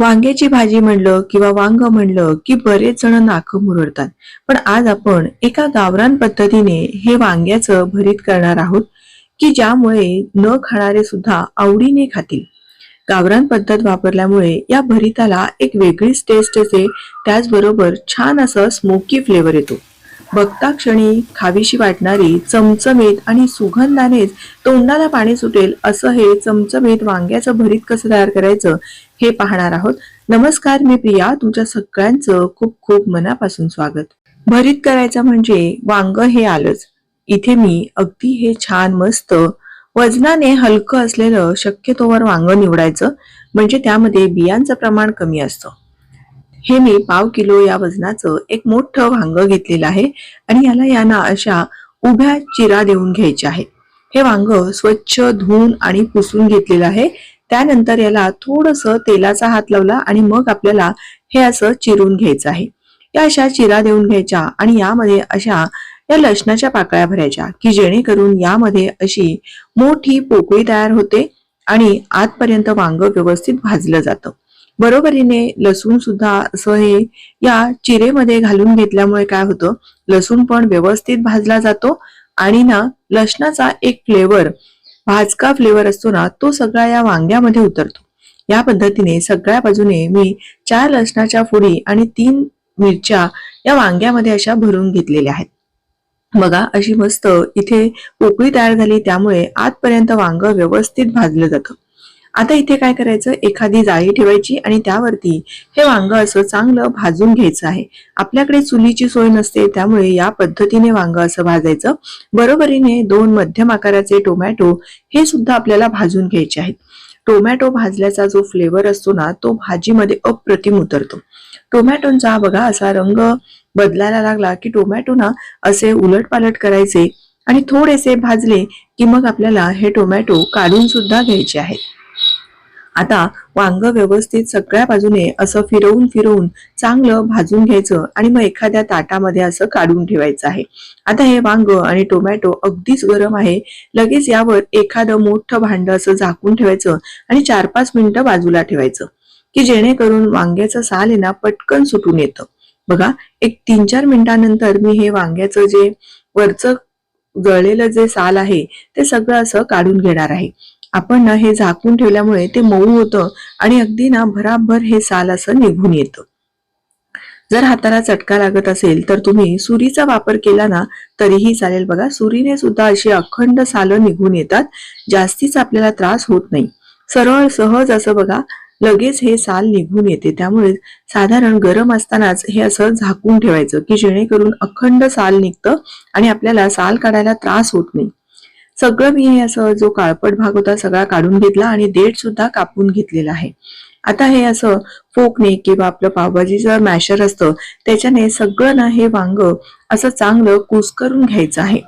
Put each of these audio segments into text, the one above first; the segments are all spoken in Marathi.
वांग्याची भाजी म्हणलं किंवा वांग म्हणलं की बरेच जण नाक मुरडतात. पण आज आपण एका गावरान पद्धतीने हे वांग्याचं भरीत करणार आहोत की ज्यामुळे न खाणारे सुद्धा आवडीने खातील. गावरान पद्धत वापरल्यामुळे या भरीताला एक वेगळीच टेस्ट येते त्याचबरोबर छान असं स्मोकी फ्लेवर येतो. बघता क्षणी खावीशी वाटणारी चमचमीत आणि सुगंधानेच तोंडाला पाणी सुटेल असं हे चमचमीत वांग्याचं भरीत कसं तयार करायचं हे पाहणार आहोत. नमस्कार मी प्रिया. तुमच्या सगळ्यांचं खूप खूप मनापासून स्वागत. भरीत करायचं म्हणजे वांग हे आलंच. इथे मी अगदी हे छान मस्त वजनाने हलकं असलेलं शक्यतोवर वांग निवडायचं. म्हणजे त्यामध्ये बियांचं प्रमाण कमी असतं. हे मी पाव किलो या वजनाचं एक मोठं वांग घेतलेलं आहे आणि याला यांना अशा उभ्या चिरा देऊन घ्यायच्या आहेत हे वांग स्वच्छ धुवून आणि पुसून घेतलेलं आहे. त्यानंतर याला थोडस तेलाचा हात लावला आणि मग आपल्याला हे असं चिरून घ्यायचं आहे. या अशा चिरा देऊन घ्यायच्या आणि यामध्ये अशा या लसणाच्या पाकळ्या भरायच्या की जेणेकरून यामध्ये अशी मोठी पोकळी तयार होते आणि आतपर्यंत वांग व्यवस्थित भाजलं जातं. बरोबरीने लसूण सुद्धा असं हे या चिरेमध्ये घालून घेतल्यामुळे काय होतं? लसूण पण व्यवस्थित भाजला जातो आणि ना लसणाचा एक फ्लेवर भाजका फ्लेवर असतो ना तो सगळा या वांग्यामध्ये उतरतो. या पद्धतीने सगळ्या बाजूने मी चार लसणाच्या फोडी आणि तीन मिरच्या या वांग्यामध्ये अशा भरून घेतलेल्या आहेत. बघा अशी मस्त इथे पोकळी तयार झाली त्यामुळे आतपर्यंत वांग व्यवस्थित भाजलं जातं. आता इथे काय करायचं? एखादी जाळी ठेवायची आणि त्यावरती हे वांग असं चांगलं भाजून घ्यायचं आहे. आपल्याकडे चुलीची सोय नसते त्यामुळे या पद्धतीने वांग असं भाजायचं. बरोबरीने दोन मध्यम आकाराचे टोमॅटो हे सुद्धा आपल्याला भाजून घ्यायचे आहेत. टोमॅटो भाजल्याचा जो फ्लेवर असतो ना तो भाजीमध्ये अप्रतिम उतरतो. टोमॅटोंचा बघा असा रंग बदलायला लागला की टोमॅटो ना असे उलटपालट करायचे आणि थोडेसे भाजले की मग आपल्याला हे टोमॅटो काढून सुद्धा घ्यायचे आहेत. आता वांग व्यवस्थित सगळ्या बाजूने असं फिरवून फिरवून चांगलं भाजून घ्यायचं आणि मग एखाद्या ताटामध्ये असं काढून ठेवायचं आहे. आता हे वांग आणि टोमॅटो अगदीच गरम आहे. लगेच यावर एखादं मोठं भांड असं झाकून ठेवायचं आणि चार पाच मिनिटं बाजूला ठेवायचं. की जेणेकरून वांग्याचं साल आहे ना पटकन सुटून येतं. बघा एक तीन चार मिनिटानंतर मी हे वांग्याचं जे वरचं गळलेलं जे साल आहे ते सगळं असं काढून घेणार आहे. आपण ना हे झाकून ठेवल्यामुळे ते मऊ होतं आणि अगदी ना भराभर हे साल असं निघून येतं. जर हाताला चटका लागत असेल तर तुम्ही सुरीचा वापर केला ना तरीही चालेल. बघा सुरीने सुद्धा अशी अखंड सालं निघून येतात. जास्तीच आपल्याला त्रास होत नाही. सरळ सहज असं बघा लगेच हे साल निघून येते. त्यामुळे साधारण गरम असतानाच हे असं झाकून ठेवायचं की जेणेकरून अखंड साल निघतं आणि आपल्याला साल काढायला त्रास होत नाही. सगळं मी हे असं जो काळपट भाग होता सगळा काढून घेतला आणि देठ सुद्धा कापून घेतलेला आहे. आता हे असं फोकने किंवा आपलं पावभाजीचं मॅशर असतं त्याच्याने सगळं ना हे वांग असं चांगलं कुस करून घ्यायचं आहे.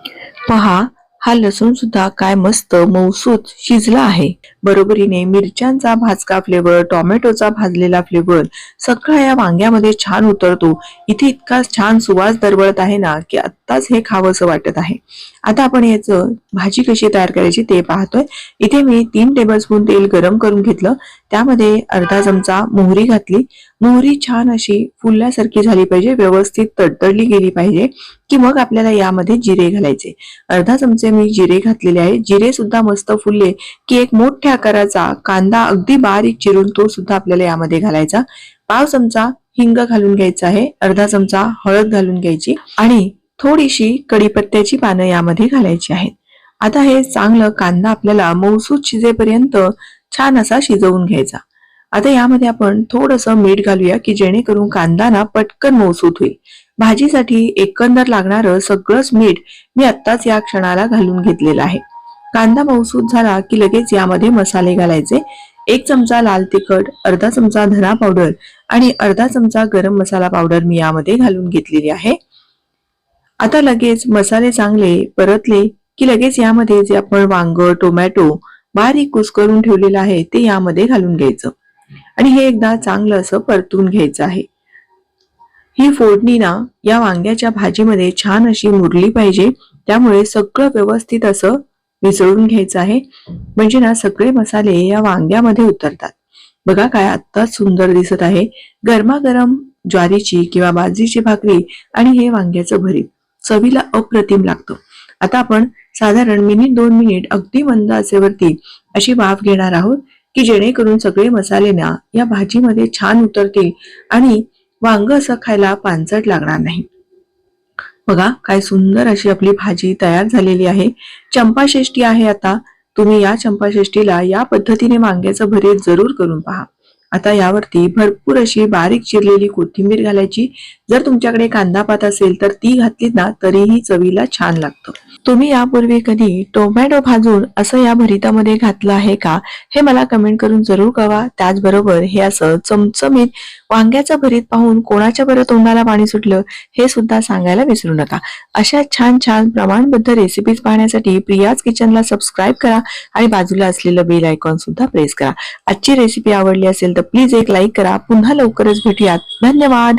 पहा हा लसूण सुद्धा काय मस्त मौसूत शिजला आहे. बरोबरीने मिरच्यांचा भाजका फ्लेवर टोमॅटोचा भाजलेला फ्लेवर सगळा या वांग्यामध्ये छान उतरतो. इथे इतका छान सुवास दरवळत आहे ना की आत्ताच हे खावंसं वाटत आहे. आता आपण याचं भाजी कशी तयार करायची ते पाहतोय. इथे मी तीन टेबलस्पून तेल गरम करून घेतलं. त्यामध्ये अर्धा चमचा मोहरी घातली. मोहरी छान अशी फुलल्यासारखी झाली पाहिजे व्यवस्थित तडतडली गेली पाहिजे की मग आपल्याला यामध्ये जिरे घालायचे. अर्धा चमचे मी जिरे घातलेले आहे जिरे सुद्धा मस्त फुलले की एक मोठ्या आकाराचा कांदा अगदी बारीक चिरून तो सुद्धा आपल्याला यामध्ये घालायचा. पाव चमचा हिंग घालून घ्यायचा आहे. अर्धा चमचा हळद घालून घ्यायची आणि थोडीशी कडीपत्त्याची पानं यामध्ये घालायची आहेत. आता हे चांगलं कांदा आपल्याला मौसूद शिजेपर्यंत छान असा शिजवून घ्यायचा. आता यामध्ये आपण थोडस मीठ घालूया की जेणेकरून कांदा ना पटकन मौसूद होईल. भाजीसाठी एकंदर लागणारं सगळंच मीठ मी आत्ताच या क्षणाला घालून घेतलेलं आहे. कांदा मौसूत झाला की लगेच यामध्ये मसाले घालायचे. एक चमचा लाल तिखट अर्धा चमचा धना पावडर आणि अर्धा चमचा गरम मसाला पावडर मी यामध्ये घालून घेतलेली आहे. आता लगेच मसाले चांगले परतले की लगेच यामध्ये जे आपण वांग टोमॅटो बारीक कुस करून ठेवलेलं आहे ते यामध्ये घालून घ्यायचं. आणि हे एकदा चांगलं असं परतून घ्यायचं आहे. ही फोडणी ना या वांग्याच्या भाजीमध्ये छान अशी मुरली पाहिजे त्यामुळे सगळं व्यवस्थित असं मिसळून घ्यायचं आहे. म्हणजे ना सगळे मसाले या वांग्यामध्ये उतरतात. बघा काय आत्ताच सुंदर दिसत आहे. गरमागरम ज्वारीची किंवा बाजरीची भाकरी आणि हे वांग्याचं भरीत. चवीला अप्रतिम लागतं. आता आपण साधारण मिनिट दोन मिनिट अगदी मंद आचेवरती अशी वाफ घेणार आहोत. की जेणेकरून सगळे मसाले ना या भाजीमध्ये छान उतरतील आणि वांग असं खायला पानसट लागणार नाही. बघा काय सुंदर अशी आपली भाजी तयार झालेली आहे. चंपाषष्ठी आहे आता. तुम्ही या चंपाषष्ठीला या पद्धतीने वांग्याचं भरीत जरूर करून पहा. आता यावरती भरपूर अशी बारीक चिरलेली कोथिंबीर घालायची. जर तुमच्याकडे कांदा पात असेल तर ती घातली ना तरीही चवीला छान लागतं. तुम्ही यापूर्वी कधी टोमॅटो भाजून असं या भरितामध्ये घातलं आहे का? हे मला कमेंट करून जरूर कळवा. त्याचबरोबर हे असं चमचमीत वांग्याचं भरीत पाहून कोणाच्या बरं तोंडाला पाणी सुटलं हे सुद्धा सांगायला विसरू नका. अशा छान छान प्रमाणबद्ध रेसिपीज पाहण्यासाठी प्रियाज किचनला सबस्क्राईब करा आणि बाजूला असलेलं बेल आयकॉन सुद्धा प्रेस करा. आजची रेसिपी आवडली असेल तर प्लीज एक लाईक करा. पुन्हा लवकरच भेटूयात. धन्यवाद!